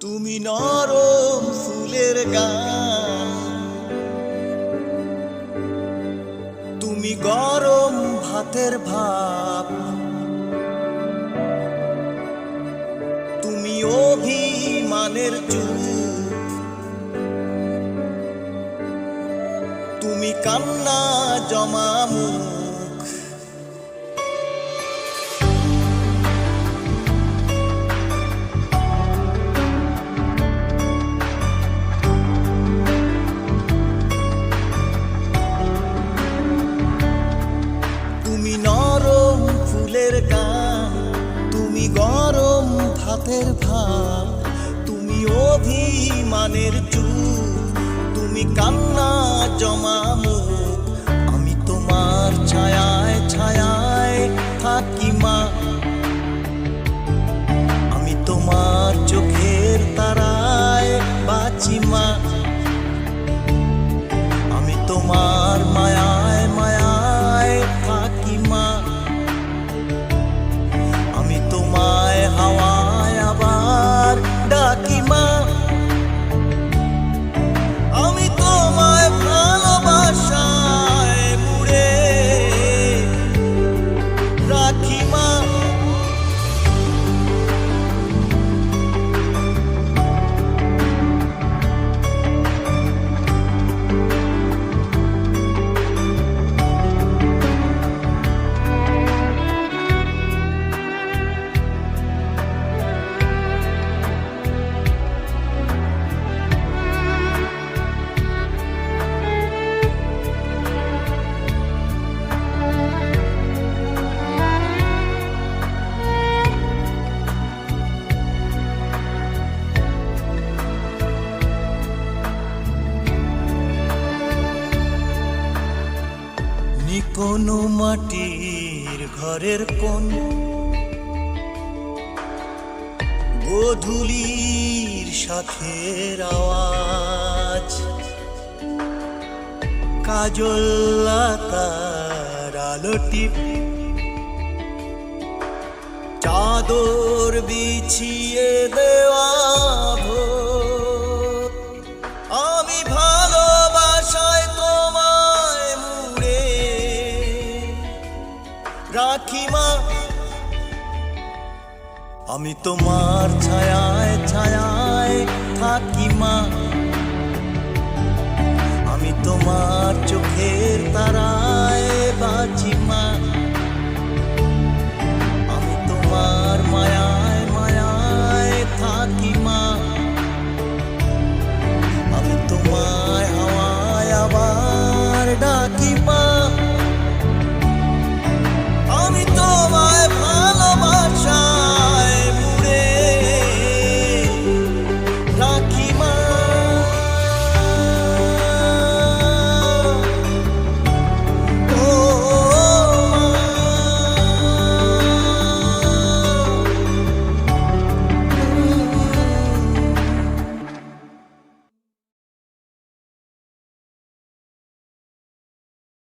তুমি নরম ফুলের গান। তুমি গরম ভাতের ভাব। তুমি অভিমানের চুপ। তুমি কান্না জমা জমামু ভাতের ভাব তুমি অভিমানের চুপ তুমি কান্না জমা নিকোনো মাটির ঘরের কোন গোধূলির সাথে আওয়াজ। কাজল তার আলো টিপ। চাদর বিছিয়ে দেওয়া। আমি ভালোবাসায় আমি তোমার ছায়ায় ছায়ায় থাকি মা।